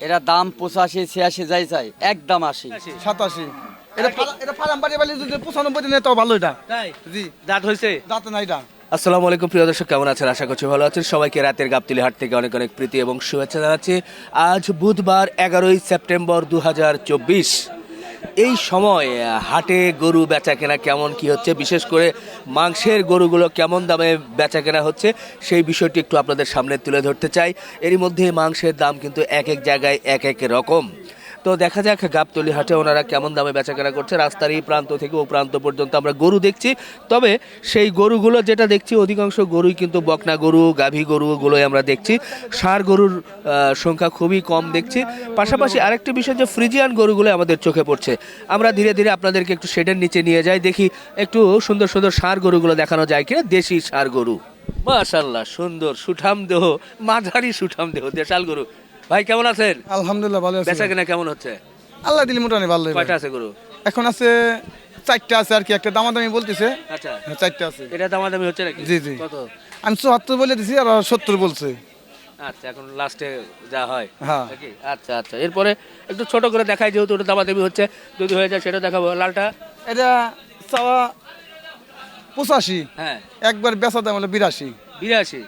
এরা দাম পঁচাশি ছিয়াশি যাই চাই একদম আশি। সাতাশি। এটা ফারা- এটা ফার্ম বাড়ি বাড়ি যদি পঁচানব্বই দিনে তো ভালো এটা। তাই? জি। দাঁত হয়েছে নাই এটা। আসসালামু আলাইকুম প্রিয় দর্শক কেমন আছেন? আশা করছি ভালো আছেন। সবাইকে রাতের গাবতলি হাট থেকে অনেক অনেক প্রীতি এবং শুভেচ্ছা জানাচ্ছি। আজ বুধবার এগারোই সেপ্টেম্বর দু হাজার চব্বিশ। এই সময় হাটে গরু বেচা কেনা কেমন কি হচ্ছে? বিশেষ করে মাংসের গরুগুলো কেমন দামে বেচা কেনা হচ্ছে? সেই বিষয়টি একটু আপনাদের সামনে তুলে ধরতে চাই। এরই মধ্যে মাংসের দাম কিন্তু এক এক জায়গায় এক এক রকম। তো দেখা যাক গাবতলি হাটে ওনারা কেমন দামে বেচা কেনা করছে। রাস্তার এই প্রান্ত থেকে ও প্রান্ত পর্যন্ত আমরা গরু দেখছি। তবে সেই গরুগুলো যেটা দেখছি, অধিকাংশ গরুই কিন্তু বকনা গরু, গাভী গরুগুলোই আমরা দেখছি। ষাঁড় গরুর সংখ্যা খুবই কম দেখছি। পাশাপাশি আরেকটি বিষয় যে ফ্রিজিয়ান গরুগুলো আমাদের চোখে পড়ছে। আমরা ধীরে ধীরে আপনাদেরকে একটু শেডের নিচে নিয়ে যাই, দেখি একটু সুন্দর সুন্দর ষাঁড় গরুগুলো দেখানো যায় কিনা। দেশি ষাঁড় গরু। মাশাল্লাহ সুন্দর, সুঠাম দেহ, মাঝারি সুঠাম দেহ, দেশাল গরু। ভাই কেমন আছেন? আলহামদুলিল্লাহ ভালো আছে। বেচা কেনা কেমন হচ্ছে? আল্লাহ দিলি মোটামুটি ভালো কয়টা আছে গরু? এখন আছে চারটা আছে আর কি একটা দামাদামি বলতেছে। আচ্ছা। হ্যাঁ, চারটা আছে। এটা দামাদামি হচ্ছে নাকি? জি, জি। কত? আমি চুয়াত্তর বলে দিছি আর সত্তর বলছে। আচ্ছা এখন লাস্টে যা হয়। হ্যাঁ। নাকি? আচ্ছা আচ্ছা। এরপরে একটু ছোট করে দেখাই যেহেতু ওটা দামাদামি হচ্ছে যদি হয়ে যায় সেটা দেখাবো। লালটা? এটা চাওয়া পঁচাশি। হ্যাঁ। একবার বেচা দাম হলো বিরাশি। বিরাশি?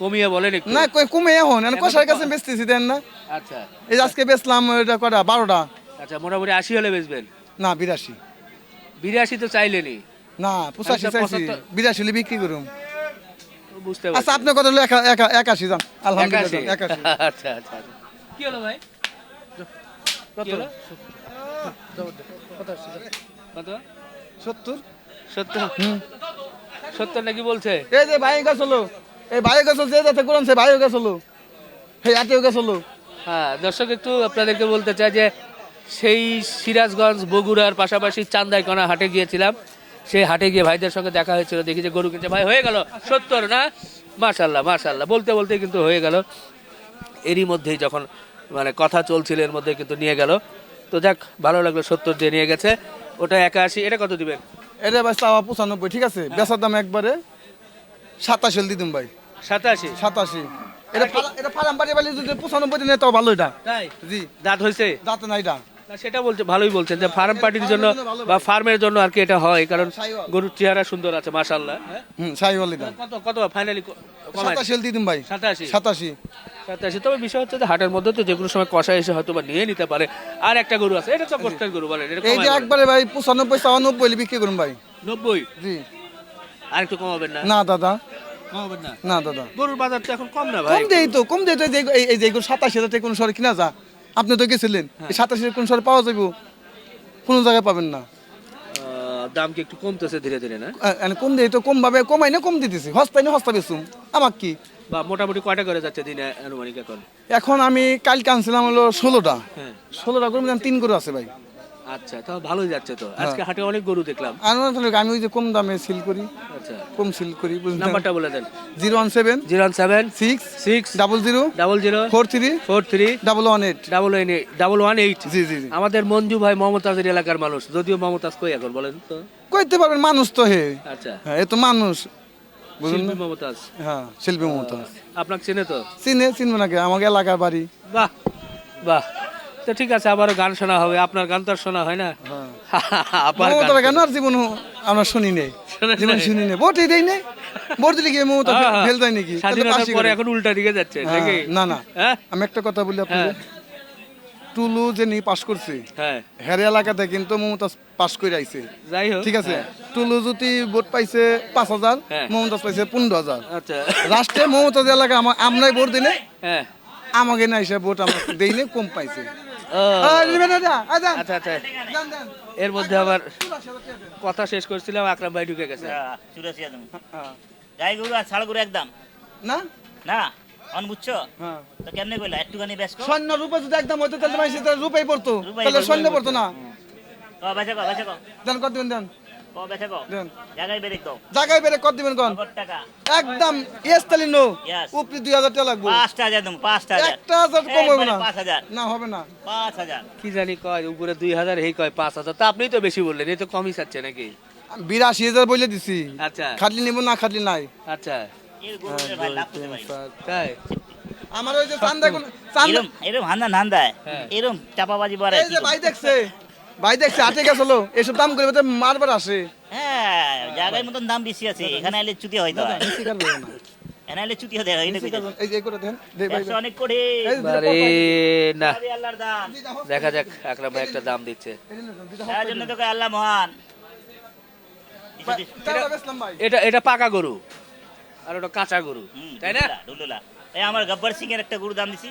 কমিয়ে বলেন একটু। না কই কমে এখন এখন কষার কাছে বেচতেছি দেন না। আচ্ছা। এই আজকে বেচলাম এটা কটা বারোটা। আচ্ছা মোটামুটি আশি হলে বেচবেন? না বিরাশি। বিরাশি তো চাইলেনি। না পঁচাশি চাইছি। বিরাশি হলে বিক্রি করুন বুঝতে আচ্ছা পারছি আপনার কথা হলো একা একা একাশি যান। আলহামদুলিল্লাহ একাশি? আচ্ছা আচ্ছা আচ্ছা। কি হলো ভাই? কি হলো? কত? সত্তর। সত্তর? সত্তর নাকি বলছে? এই যে ভাই গাছ হলো। এই ভাই গাছ যে যাতে কোরআন সে ভাই গাছ হলো এই আটেও গাছ হ্যাঁ দর্শক একটু আপনাদেরকে বলতে চাই যে সেই সিরাজগঞ্জ বগুড়ার পাশাপাশি চান্দাইকোনা হাটে গিয়েছিলাম। সেই হাটে গিয়ে ভাইদের সঙ্গে দেখা হয়েছিল। দেখি যে গরু কিনছে। ভাই হয়ে গেল? সত্তর না? মাশাল্লাহ মাশাল্লাহ বলতে বলতে কিন্তু হয়ে গেল। এরই মধ্যেই যখন মানে কথা চলছিল এর মধ্যে কিন্তু নিয়ে গেল। তো যাক ভালো লাগল সত্তর দিয়ে নিয়ে গেছে। ওটা একা একাশি। এটা কত দিবেন? এটা ভাই চাওয়া পঁচানব্বই ঠিক আছে? বেচার দাম একবারে সাতাশি হলে দিতুম ভাই। সাতাশি? সাতাশি। এটা ফারা- এটা ফার্ম বাড়ি বাড়ি যদি পঁচানব্বই দিনে তো ভালো এটা। তাই? জি। দাঁত হয়েছে? দাঁতে নাই এটা। না সেটা বলছে ভালোই বলছেন যে ফার্ম পার্টির জন্য বা ফার্মের জন্য আর কি এটা হয় কারণ গরুর চেহারা সুন্দর আছে মাশাল্লাহ হ্যাঁ? হুম সাই কত কত ফাইনালি সাতাশি হলে দিতুম ভাই। সাতাশি? সাতাশি। সাতাশি। তবে বিষয় হচ্ছে যে হাটের মধ্যে তো যে কোনো সময় কষা এসে হয়তো বা নিয়ে নিতে পারে। আর একটা গরু আছে এটা তো গরু বলেন এটা এই যে কমায় একবারে ভাই পঁচানব্বই চাওয়া নব্বই হলে বিক্রি করুন ভাই। নব্বই? জি। আর একটু কমাবেন না? না দাদা। কমাবেন না? না দাদা। গরুর বাজার তো এখন কম না ভাই। কম দেই তো কম দেই তো। এই যে- এই- এই যে সাতাশি হাজার টাকা কোন শহরে কিনা যা আপনি তো গেছিলেন। এই সাতাশি হাজার কোন শহরে পাওয়া যাইব? কোনো জায়গায় পাবেন না। দাম কি একটু কমতেছে ধীরে ধীরে না? কম দেই তো কম ভাবে কমাই না কম দিতেছি। হস্তাই না হস্তা বেচুম। আমার কি? বা মোটামুটি কয়টা করে যাচ্ছে দিনে আনুমানিক এখন? এখন আমি কালকে আনছিলাম হলো ষোলোটা। হ্যাঁ। ষোলোটা গরু তিন করে আছে ভাই। আচ্ছা তাও ভালোই যাচ্ছে তো। আজকে হাটে অনেক গরু দেখলাম। আর মনে আমি ওই যে কম দামে সিল করি। আচ্ছা। কম সিল করি বুঝলেন? নাম্বারটা বলে দেন। Zero one seven zero one seven six six double zero double zero four three four three double one eight. Double one eight double one eight. জি জি আমাদের মঞ্জু ভাই মমতাজের এলাকার মানুষ যদিও মমতাজ কই এখন বলেন তো? কইতে পারবেন মানুষ তো হে। আচ্ছা। হ্যাঁ এ তো মানুষ শিল্পী মমতাজ। হ্যাঁ শিল্পী মমতা আপনাকে চেনে তো? চিনে চিনবো নাকি আমাকে এলাকার বাড়ি। বাহ বাহ। তো ঠিক আছে আবারও গান শোনা হবে। আপনার গান তো আর শোনা হয় না। আবার গান মমতার কেন আর জীবন আমরা শুনি নেই? জীবন? শুনি নেই। ভোটই দেই নেই। ভোট দিলে কি মমতা হ্যাঁ, হ্যাঁ। ফেল যায় নাকি? স্বাধীনতার পরে এখন উল্টা দিকে যাচ্ছে হ্যাঁ, নাকি? না না। হ্যাঁ। আমি একটা কথা বলি আপনাকে। হ্যাঁ। টুলু যে নি পাস করছে। হ্যাঁ। হের এলাকাতে কিন্তু মমতাজ পাস করে আইছে। যাই হোক ঠিক আছে? হ্যাঁ, টুলু যদি ভোট পাইছে পাঁচ হাজার হ্যাঁ। মমতাজ পাইছে পনেরো হাজার। আচ্ছা। রাষ্ট্রে মমতাজ এলাকা আমা- আমরাই ভোট দিলে? হ্যাঁ। আমাকে না এসে ভোট আমরা দেইনি কম পাইছে। আচ্ছা আচ্ছা। যান। এর মধ্যে আবার কথা শেষ করছিলাম আকরাম ভাই ঢুকে গেছে। চুরাশি হ্যাঁ। গাই গরু আর ছাড় গরু একদম। না? না অন বুঝছ? হ্যাঁ। তো কেমনে কইলা একটুখানি বেশ কর সৈন্য রূপে যদি একদম হইতো তাহলে মাইসে তাহলে রূপেই পড়তো। তাহলে পড়তো, পড়তো না। বেচে বেচে দেন কত দেন? জায়গায় বেরিয়ে দাও জায়গায় বেড়ে কত দিবেন কোন? একদম ইয়েস তাহলে নো উপরি দুই হাজার টাকা লাগবে। পাঁচটা হাজার দেবো পাঁচটা একটা হাজার কম হবে না। পাঁচ হাজার। না হবে না। পাঁচ হাজার। কি জানি কয় উপরে দুই হাজার এই কয় পাঁচ হাজার। তা আপনিই তো বেশি বললেন এই তো কমই চাচ্ছে নাকি? বিরাশি হাজার বলে দিছি। আচ্ছা। খাটলি নিব না খাটলি নাই। আচ্ছা। তাই? আমার ওই যে চান্দা কোন চান্দা এরম এরম হান্দা নান্দায় হ্যাঁ। এরম চাপাবাজি বাড়ায় এই যে ভাই দেখছে। ভাই দেখছে আটে গেছিল এসব দাম করে তো মারবার আসে। হ্যাঁ জায়গায় মতন দাম বেশি আছে এখানে এলে চুতি হয়। এখানে এলে চুতি হয় এটা স্বীকার করব না। এই এই করে দেন দে ভাই একশো অনেক করে। আরে না। আল্লাহর দাম দেখা। যাক আকরাম ভাই একটা দাম দিচ্ছে। তার জন্য তোকে আল্লাহ মহান। ভাই, চান্দা বেচলাম ভাই। এটা এটা পাকা গরু। আর ওটা কাঁচা গরু। তাই না। এই আমার গব্বর সিং এর একটা গরু দাম দিছি।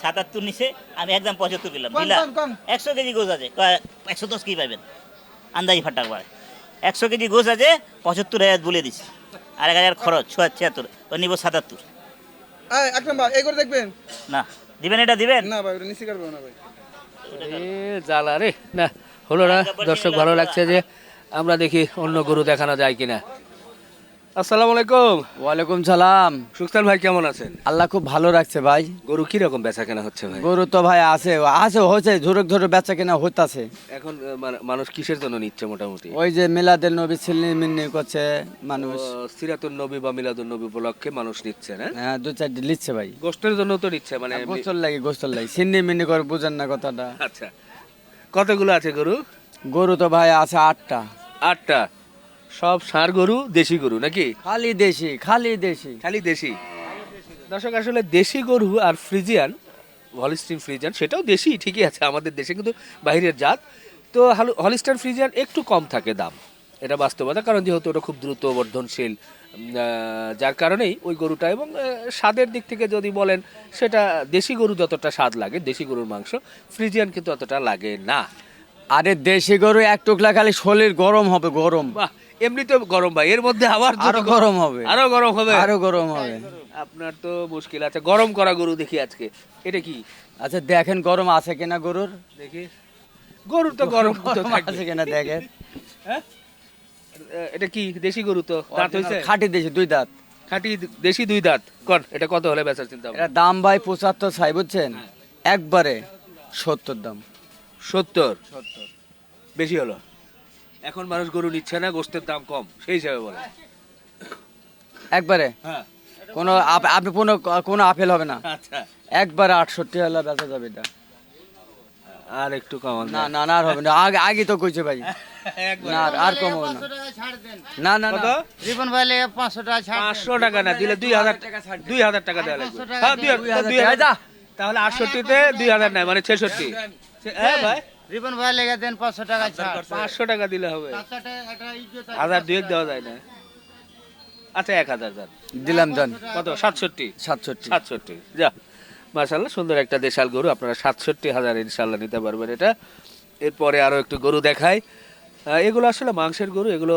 সাতাত্তর নিচে আমি একদম পঁচাত্তর কম। একশো কেজি গোছ আছে। একশো দশ কি পাইবেন? আন্দাজি ফাটাক পারে একশো কেজি গোছ আছে পঁচাত্তর হাজার বলে দিছি। আর এক হাজার খরচ ছয় ছিয়াত্তর। ও নিব সাতাত্তর। আকরাম ভাই এই করে দেখবেন। না দিবেন এটা দিবেন? না ভাই নিচে করব না ভাই। জ্বালা রে না হলো না। দর্শক ভালো লাগছে যে আমরা দেখি অন্য গরু দেখানো যায় কিনা। আসসালামু আলাইকুম। ওয়ালাইকুম সালাম। সুখতান ভাই কেমন আছেন? আল্লাহ খুব ভালো রাখছে ভাই। গরু কি রকম বেচা কেনা হচ্ছে ভাই? গরু তো ভাই আছে আছে হয়েছে ঝুরক ধরে বেচা কিনা হইতাছে। এখন মানে মানুষ কিসের জন্য নিচ্ছে মোটামুটি? ওই যে মেলাদের নবী ছিলনি মিন্নি করছে মানুষ। ও, সিরাতুন নবী বা মিলাদুন নবী উপলক্ষে মানুষ নিচ্ছে না? হ্যাঁ দু চারটি লিখছে ভাই। গোষ্ঠের জন্য তো নিচ্ছে মানে গোসল লাগে গোসল লাগে। সিন্নি মিন্নি করে বুঝেন না কথাটা। আচ্ছা। কতগুলো আছে গরু? গরু তো ভাই আছে আটটা। আটটা। সব ষাঁড় গরু দেশি গরু নাকি? খালি দেশি খালি দেশি। খালি দেশি। দর্শক আসলে দেশি গরু আর ফ্রিজিয়ান হলিস্টিন ফ্রিজিয়ান সেটাও দেশি ঠিকই আছে আমাদের দেশে কিন্তু বাইরের জাত। তো হাল- হলিস্টান ফ্রিজিয়ান একটু কম থাকে দাম এটা বাস্তবতা কারণ যেহেতু ওটা খুব দ্রুত বর্ধনশীল যার কারণেই ওই গরুটা এবং স্বাদের দিক থেকে যদি বলেন সেটা দেশি গরু যতটা স্বাদ লাগে দেশি গরুর মাংস ফ্রিজিয়ান কিন্তু অতটা লাগে না। আরে দেশি গরু এক টুকলা খালি শরীর গরম হবে গরম। বাহ এমনি তো গরম ভাই এর মধ্যে আবার আরও গরম হবে। আরও গরম হবে? আরও গরম হবে। আপনার তো মুশকিল আছে গরম করা গরু দেখি আজকে এটা কি? আচ্ছা দেখেন গরম আছে কিনা গরুর? দেখি। গরুর তো গরম আছে কিনা দেখেন। হ্যাঁ? এটা কি দেশি গরু তো? দাঁত হয়েছে? খাটি দেশি দুই দাঁত। খাঁটি দেশি দুই দাঁত। কন এটা কত হলে বেচার চিন্তা? এটা দাম ভাই পঁচাত্তর ছাই বুঝছেন? একবারে সত্তর দাম। সত্তর? সত্তর। বেশি হলো? এখন মানুষ গরু নিচ্ছে না গোস্তের দাম কম সেই হিসাবে বলে। একবারে? হ্যাঁ। কোনো আপনি কোনো কোনো আপেল হবে না। আচ্ছা। একবারে আটষট্টি হলে বেচা যাবে এটা। আর একটু কমান না না না আর হবে না। আগে আগে তো কইছে ভাই। না আর- কম হবে না। না না কত? না রিপন ভাই লেগে পাঁচশো টাকা ছাড় পাঁচশো টাকা না দিলে দুই হাজার দুই হাজার টাকা দেওয়া লাগবে। হ্যাঁ, দুই দুই হাজার হাজার দুই টাকা, হাজার যা। তাহলে আটষট্টিতে দুই হাজার নাই মানে ছেষট্টি। হ্যাঁ ভাই। রিপন ভাই লেগে দেন পাঁচশো টাকা পাঁচশো টাকা দিলে হবে। হাজার দুয়েক দেওয়া যায় না। আচ্ছা এক হাজার যান দিলাম দেন। কত? সাতষট্টি? সাতষট্টি। সাতষট্টি। যা মাশাল্লাহ সুন্দর একটা দেশাল গরু। আপনারা সাতষট্টি হাজার ইনশাল্লাহ নিতে পারবেন এটা। এরপরে আরও একটু গরু দেখাই। এগুলো আসলে মাংসের গরু। এগুলো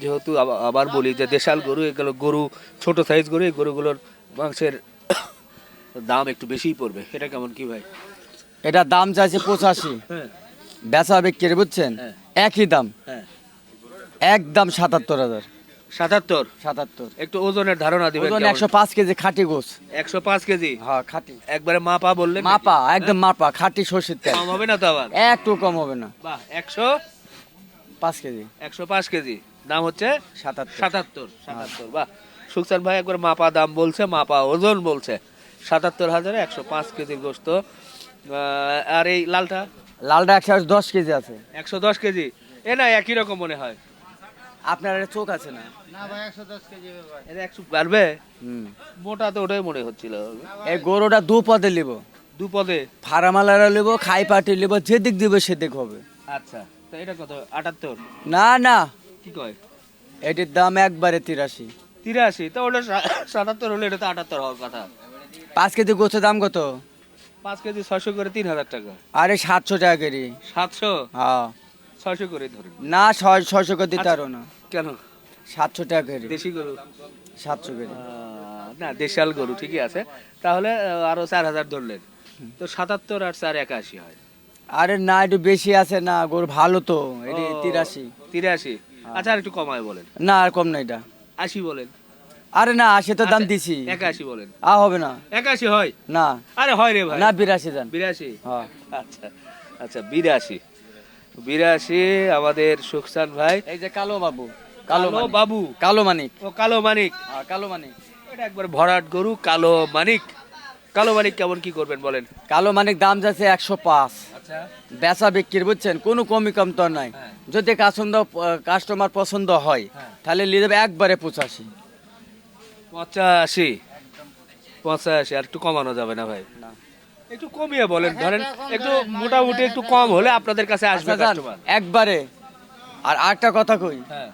যেহেতু আবা- আবার বলি যে দেশাল গরু এগুলো গরু ছোট সাইজ গরু এই গরুগুলোর মাংসের দাম একটু বেশিই পড়বে। এটা কেমন কি ভাই? এটা দাম চাইছে পঁচাশি। হ্যাঁ বেচা বিক্রি বুঝছেন? হ্যাঁ। একই দাম। হ্যাঁ। একদম সাতাত্তর হাজার। সাতাত্তর? সাতাত্তর। একটু ওজনের ধারণা দিবেন ওজন একশো পাঁচ কেজি খাটি গোস। একশো পাঁচ কেজি? হ্যাঁ খাটি। একবারে মাপা বললেন মাপা একদম মাপা খাটি সর্ষের তেল। কম হবে না তো আবার? একটু কম হবে না। বাহ একশো পাঁচ কেজি। একশো পাঁচ কেজি। দাম হচ্ছে সাতাত্তর। সাতাত্তর সাতাত্তর। বাহ সুখসান ভাই একবার মাপা দাম বলছে মাপা ওজন বলছে। সাতাত্তর হাজারে একশো পাঁচ কেজি গোস্ত আর এই লালটা? লালটা একশো দশ কেজি আছে। একশো দশ কেজি? এ না একই রকম মনে হয়। আপনার একটা চোখ আছে না? না ভাই একশো দশ কেজি হবে ভাই। এটা একশো পারবে হুম। মোটা তো ওটাই মনে হচ্ছিল। এই গরুটা দু পদে নিব। দু পদে? ফার্মালারা নেব খাই পাটি নেব যেদিক দিব সেদিক হবে। আচ্ছা তো এটা কত? আটাত্তর? না না। কি কয়? এটির দাম একবারে তিরাশি। তিরাশি? তো ওটা সাতাত্তর হলে এটা তো আটাত্তর হওয়ার কথা। পাঁচ কেজি গোছের দাম কত? পাঁচ কেজি ছয়শো করে তিন হাজার টাকা। আরে সাতশো টাকা কেজি। সাতশো? হ্যাঁ। ছয়শো করে ধরুন। না ছয় ছয়শো করে দিতে পারো না। কেন? সাতশো টাকা কেজি। দেশি গরু? সাতশো আহ, না দেশাল গরু ঠিকই আছে। তাহলে আহ, আরও চার হাজার ধরলেন। তো সাতাত্তর আর চার একাশি হয়। আরে না একটু বেশি আছে না গরু ভালো তো এটি তিরাশি। তিরাশি। আচ্ছা আর একটু কমায় বলেন। না আর কম না এটা। আশি বলেন। আরে না সে তো দাম আচ্ছা, দিছি। একাশি বলেন। আ হবে না। একাশি হয়? না। আরে হয় রে ভাই। না বিরাশি দাম বিরাশি? হ্যাঁ। আচ্ছা আচ্ছা বিরাশি। বিরাশি আমাদের সুখসান ভাই। এই যে কালো বাবু কালো বাবু। কালো মানিক। ও কালো মানিক। হ্যাঁ, কালো মানিক। এটা একবার ভরাট গরু কালো মানিক। কালো মানিক কেমন কি করবেন বলেন? কালো মানিক দাম যাচ্ছে একশো পাঁচ। আচ্ছা। বেচা বিক্রি বুঝছেন? কোনো কমি কম তো নাই। হ্যাঁ। যদি পছন্দ কাস্টমার পছন্দ হয় হ্যাঁ। তাহলে নিয়ে যাবে একবারে পঁচাশি। পঁচাশি। পঁচাশি আর একটু কমানো যাবে না ভাই? একটু কমিয়ে বলেন ধরেন একটু মোটামুটি একটু কম হলে আপনাদের কাছে আসবে আচ্ছা কাস্টমার একবারে। আর আরেকটা কথা কই? হ্যাঁ।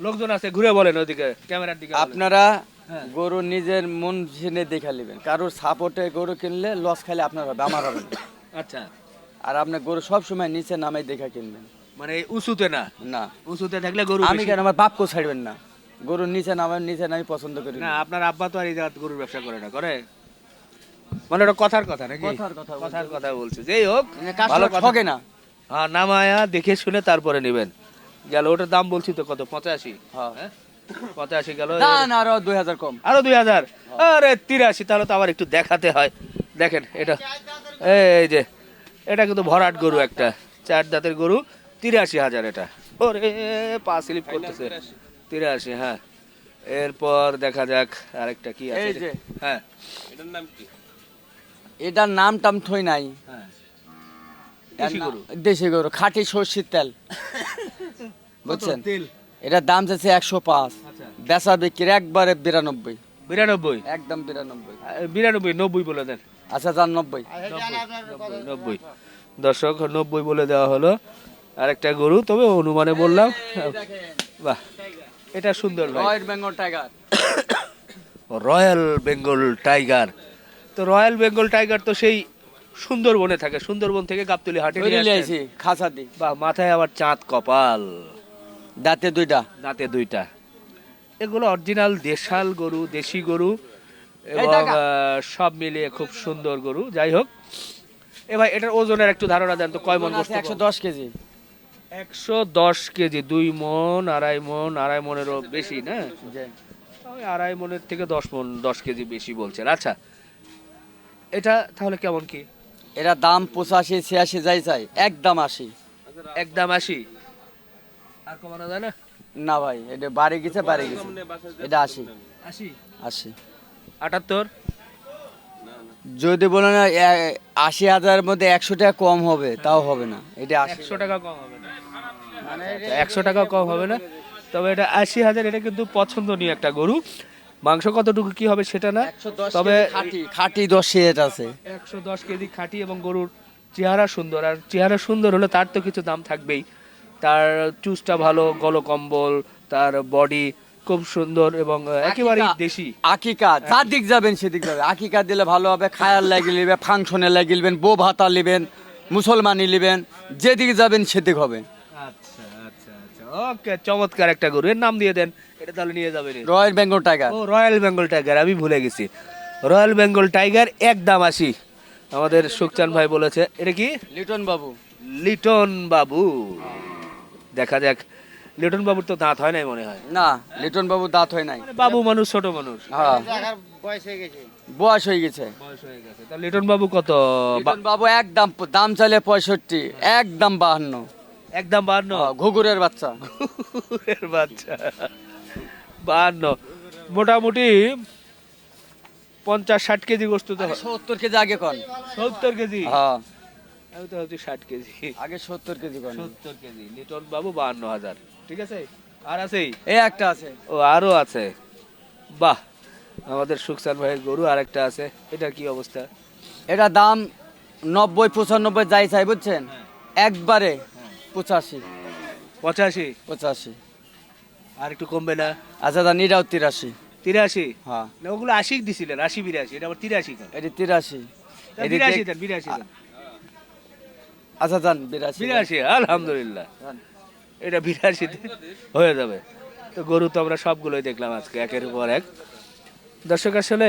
লোকজন আছে ঘুরে বলেন ওদিকে ক্যামেরার দিকে আপনারা হ্যাঁ। গরু নিজের মন জেনে দেখা নেবেন। কারোর সাপোর্টে গরু কিনলে লস খাইলে আপনার হবে আমার হবে আচ্ছা। আর আপনার গরু সব সময় নিচে নামে দেখা কিনবেন। মানে উঁচুতে না? না। উঁচুতে থাকলে গরু আমি কেন আমার বাপকেও ছাড়বেন না? গরু নিচে নামেন নিচে নামি পছন্দ করি না। আপনার আব্বা তো আর এই জায়গাতে গরুর ব্যবসা করে না করে? মানে ওটা কথার কথা নাকি? কথার কথা কথার কথা বলছে। যেই হোক ভালো ভালো ঠকে না। হ্যাঁ নামায়া দেখে শুনে তারপরে নেবেন। গেল ওটার দাম বলছি তো কত? পঁচাশি। হ্যাঁ। হ্যাঁ? পঁচাশি গেল। দান আরও দুই হাজার কম। আরও দুই হাজার? আরে তিরাশি তাহলে তো আবার একটু দেখাতে হয়। দেখেন এটা। এই যে এটা কিন্তু ভরাট গরু একটা। চার দাঁতের গরু তিরাশি হাজার এটা। ওরে পা স্লিপ করতেছে। তিরাশি হ্যাঁ। এরপর দেখা যাক আরেকটা কি আছে এই? যে। হ্যাঁ। এটার নাম টাম থই নাই। হ্যাঁ। দেশি গরু? দেশি গরু খাঁটি সর্ষের তেল। বুঝছেন? এটার দাম যাচ্ছে একশো পাঁচ। আচ্ছা। বেচা বিক্রি একবারে বিরানব্বই। বিরানব্বই? একদম বিরানব্বই। বিরানব্বই নব্বই বলে দেন। আচ্ছা যান নব্বই। নব্বই। দর্শক নব্বই বলে দেওয়া হলো আরেকটা গরু। তবে অনুমানে বললাম বাহ। এটা সুন্দর royal Bengal tiger royal Bengal tiger তো রয়্যাল বেঙ্গল টাইগার তো সেই সুন্দরবনে থাকে সুন্দরবন থেকে গাবতলি হাটে নিয়ে। আইছি খাসা দি বাহ মাথায় আবার চাঁদ কপাল। দাঁতে দুইটা। দাঁতে দুইটা। এগুলো অরিজিনাল দেশাল গরু দেশি গরু এবং সব মিলিয়ে খুব সুন্দর গরু। যাই হোক। এ ভাই এটার ওজনের একটু ধারণা দেন তো কয় মন একশো দশ কেজি। একশো দশ কেজি দুই মন আড়াই মন আড়াই মনেরও বেশি না? ওই আড়াই মনের থেকে দশ মন দশ কেজি বেশি বলছেন। আচ্ছা এটা তাহলে কেমন কি? এরা দাম পঁচাশি ছিয়াশি যাই চাই একদম আশি। একদম আশি? আর কমানো যায় না? না ভাই এটা বাড়ি গেছে বাড়ি গেছে। এটা আশি। আশি? আশি। আটাত্তর? যদি বলেন আশি হাজারের মধ্যে একশো টাকা কম হবে তাও হবে না। এটা আশি। একশো টাকা কম হবে না। একশো টাকা কম হবে না। তবে এটা আশি হাজার এটা কিন্তু পছন্দনীয় একটা গরু। মাংস কতটুকু কি হবে সেটা না। তবে খাঁটি। দশ সিট আছে। একশো দশ কেজি খাঁটি এবং গরুর চেহারা সুন্দর। আর চেহারা সুন্দর হলে তার তো কিছু দাম থাকবেই। তার চুজটা ভালো গলকম্বল তার বডি খুব সুন্দর এবং একেবারেই আকিকা। দেশি। আকিকা যার দিক যাবেন সেদিক যাবে আকিকা দিলে ভালো হবে খায়ার লাগিয়ে নেবে ফাংশনে লাগিয়ে নেবেন বো ভাতা নেবেন মুসলমানি নেবেন যেদিকে যাবেন সেদিক হবে। ওকে চমৎকার একটা গরু। এর নাম দিয়ে দেন। এটা তাহলে নিয়ে যাবেন রয়্যাল বেঙ্গল টাইগার ও রয়্যাল বেঙ্গল টাইগার আমি ভুলে গেছি। রয়্যাল বেঙ্গল টাইগার এক দাম আশি। আমাদের সুখচান ভাই বলেছে এটা কি? লিটন বাবু। লিটন বাবু। দেখা যাক। লিটন বাবুর তো দাঁত হয় নাই মনে হয়। না লিটন বাবু দাঁত হয় নাই। মানে বাবু মানুষ ছোট মানুষ। হ্যাঁ। বয়স হয়ে গেছে। বয়স হয়ে গেছে। বয়স হয়ে গেছে। লিটন বাবু কত? লিটন বাবু একদম দাম চাইলে পঁয়ষট্টি একদম বাহান্ন। একদম বাহান্ন হ্যাঁ, ঘুঘুরের বাচ্চা। কুকুরের বাচ্চা। বাহান্ন মোটামুটি পঞ্চাশ ষাট কেজি গোস্ত তো সত্তর কেজি আগে কন। সত্তর কেজি? হ্যাঁ। আমি তো ভাবছি ষাট কেজি। আগে সত্তর কেজি কন। সত্তর কেজি। লিটন বাবু বাহান্ন হাজার। ঠিক আছে? আর আছেই এই একটা আছে। ও আরও আছে। বাহ! আমাদের সুখসান ভাইয়ের গরু আরেকটা আছে। এটা কি অবস্থা? এটা দাম নব্বই পঁচানব্বই যাই চাই বুঝছেন? একবারে পঁচাশি। পঁচাশি? পঁচাশি। আর একটু কমবে না? আচ্ছা নিরাও তিরাশি। তিরাশি? হ্যাঁ। না ওগুলো আশি দিছিলেন আশি বিরাশি এটা আবার তিরাশি এটি তিরাশি। বিরাশি দেন বিরাশি দেন। আচ্ছা যান বিরাশি। বিরাশি আলহামদুলিল্লাহ। এটা বিরাশিতে হয়ে যাবে। তো গরু তো আমরা সবগুলোই দেখলাম আজকে একের পর এক। দর্শক আসলে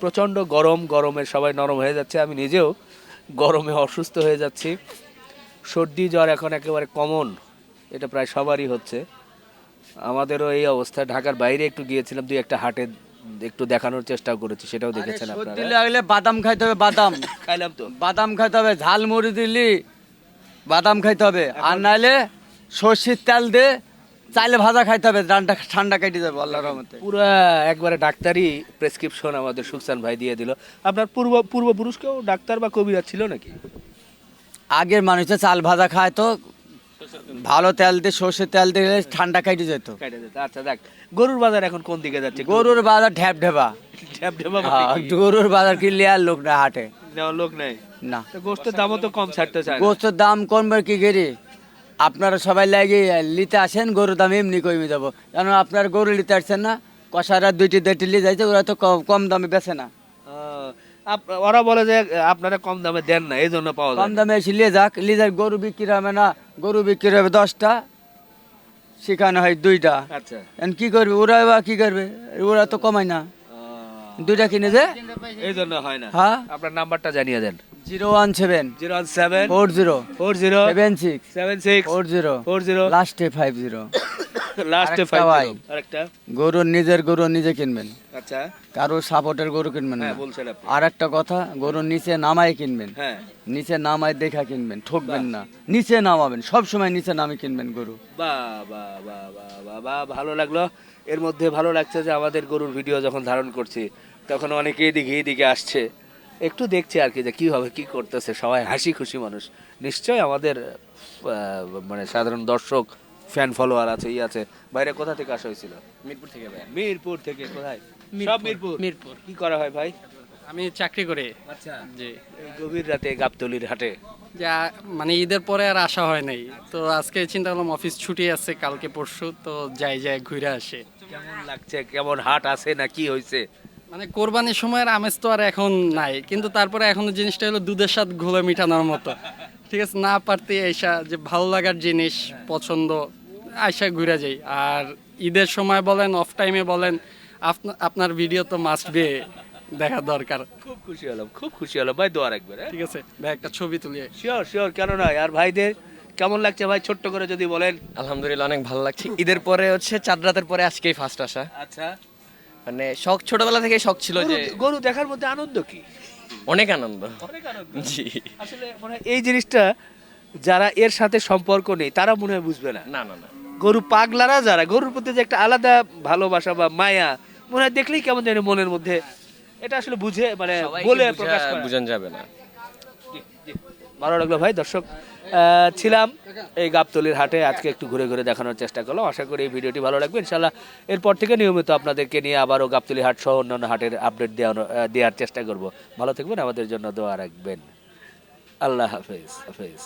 প্রচণ্ড গরম গরমে সবাই নরম হয়ে যাচ্ছে। আমি নিজেও গরমে অসুস্থ হয়ে যাচ্ছি। সর্দি জ্বর এখন একেবারে কমন এটা প্রায় সবারই হচ্ছে। আমাদেরও এই অবস্থা। ঢাকার বাইরে একটু গিয়েছিলাম দুই একটা হাটে একটু দেখানোর চেষ্টা করেছি সেটাও দেখেছেন সর্দি আপনারা। লাগলে বাদাম খাইতে হবে বাদাম। খাইলাম তো। বাদাম খাইতে হবে ঝাল মুড়ি দিলি বাদাম খাইতে হবে। আর নাইলে সর্ষের তেল দে চাইলে ভাজা খাইতে হবে ঠান্ডা ঠান্ডা কেটে যাবে আল্লাহ রহমতে। পুরা একবারে ডাক্তারি প্রেসক্রিপশন আমাদের সুকসান ভাই দিয়ে দিল। আপনার পূর্ব পূর্বপুরুষকেও ডাক্তার বা কবিরা ছিল নাকি? আগের মানুষে চাল ভাজা খায় তো ভালো তেল দিয়ে সর্ষের তেল দিয়ে ঠান্ডা কেটে যেত। আচ্ছা দেখ গরুর বাজার এখন কোন দিকে যাচ্ছে? গরুর বাজার ঢ্যাপ ঢেবা ঢ্যাপ হ্যাঁ, গরুর বাজার কিনলে আর লোক না হাটে। লোক নাই? না। গোস্তের দামও তো কম ছাড়তে চায় গোস্তের দাম কমবে কি করি? আপনারা সবাই লাগে নিতে আসেন গরুর দাম এমনি কমে যাব। কারণ আপনার গরু নিতে আসছেন না? কষারা দুইটি দুইটি নিয়ে যাইছে ওরা তো কম- দামে বেছে না। ওরা বলে যে আপনারা কম দামে দেন না এই জন্য পাওয়া যায়। কম দামে এসে নিয়ে যাক নিয়ে যাক গরু বিক্রি হবে না গরু বিক্রি হবে দশটা সেখানে হয় দুইটা। আচ্ছা। কি করবে ওরা বা কি করবে? ওরা তো কমায় না। দুইটা কিনে যে? এই জন্য হয় না। হ্যাঁ। আপনার নাম্বারটা জানিয়ে দেন। Zero one seven. Zero one seven. Four zero. Four zero. Seven six. Seven six. Four zero. Four zero. লাস্টে ফাইভ জিরো। লাস্টে ভাই। আরেকটা? গরুর নিজের গরু নিজে কিনবেন। আচ্ছা। কারও সাপোর্টের গরু কিনবেন না। হ্যাঁ বলছেন আপনি। আর একটা কথা গরুর নিচে নামাই কিনবেন। হ্যাঁ। নিচে নামাই দেখা কিনবেন ঠকবেন না। নিচে নামাবেন সব সময় নিচে নামে কিনবেন গরু। বা বা বা বা বা বা ভালো লাগল। এর মধ্যে ভালো লাগছে যে আমাদের গরুর ভিডিও যখন ধারণ করছি তখন অনেকে এদিকে এদিকে আসছে। একটু দেখছে আর কি যে কীভাবে কি করতেছে। সবাই হাসি খুশি মানুষ। নিশ্চয়ই আমাদের মানে সাধারণ দর্শক ফ্যান ফলোয়ার আছে ই আছে। বাইরে কোথা থেকে আসা হয়েছিল? মিরপুর থেকে ভাই মিরপুর থেকে কোথায়? সব মিরপুর? মিরপুর। কি করা হয় ভাই? আমি চাকরি করি। আচ্ছা। জি। গভীর রাতে গাবতলির হাটে? যা মানে ঈদের পরে আর আসা হয় নাই। তো আজকে চিন্তা করলাম অফিস ছুটি আছে কালকে পরশু তো যাই যাই ঘুরে আসে। কেমন লাগছে? কেমন হাট আছে না কি হয়েছে? মানে কোরবানির সময়ের আমেজ তো আর এখন নাই কিন্তু তারপরে এখন জিনিসটা হলো দুধের সাথে ঘোলে মিঠানোর মতো। ঠিক আছে না পারতে আইসা যে ভালো লাগার জিনিস পছন্দ আইসা ঘুরে যাই। আর ঈদের সময় বলেন অফ টাইমে বলেন আপনা- আপনার ভিডিও তো মাস্ট বি দেখা দরকার। খুব খুশি হলাম খুব খুশি হলাম। ভাই দোয়া রাখবেন হ্যাঁ? ঠিক আছে ভাই একটা ছবি তুলি। শিওর শিওর কেন নয়? আর ভাইদের কেমন লাগছে ভাই ছোট্ট করে যদি বলেন? আলহামদুলিল্লাহ অনেক ভালো লাগছে। ঈদের পরে হচ্ছে চার রাতের পরে আজকেই ফার্স্ট আসা। আচ্ছা। মানে শখ ছোটবেলা থেকে শখ ছিল যে গরু- দেখার মধ্যে আনন্দ কি? অনেক আনন্দ। অনেক আনন্দ। জি। আসলে মানে এই জিনিসটা যারা এর সাথে সম্পর্ক নেই তারা মনে হয় বুঝবে না। না না না। গরু পাগলারা যারা গরুর প্রতি যে একটা আলাদা ভালোবাসা বা মায়া মনে হয় দেখলেই কেমন জানি মনের মধ্যে এটা আসলে বুঝে মানে বলে প্রকাশ বুঝানো যাবে না। ভালো লাগল ভাই দর্শক ছিলাম এই গাবতলির হাটে আজকে একটু ঘুরে ঘুরে দেখানোর চেষ্টা করলাম। আশা করি এই ভিডিওটি ভালো লাগবে। ইনশাল্লাহ এরপর থেকে নিয়মিত আপনাদেরকে নিয়ে আবারও গাবতলি হাট সহ অন্যান্য হাটের আপডেট দেওয়ানো দেওয়ার চেষ্টা করব। ভালো থাকবেন আমাদের জন্য দোয়া রাখবেন। আল্লাহ হাফেজ হাফেজ।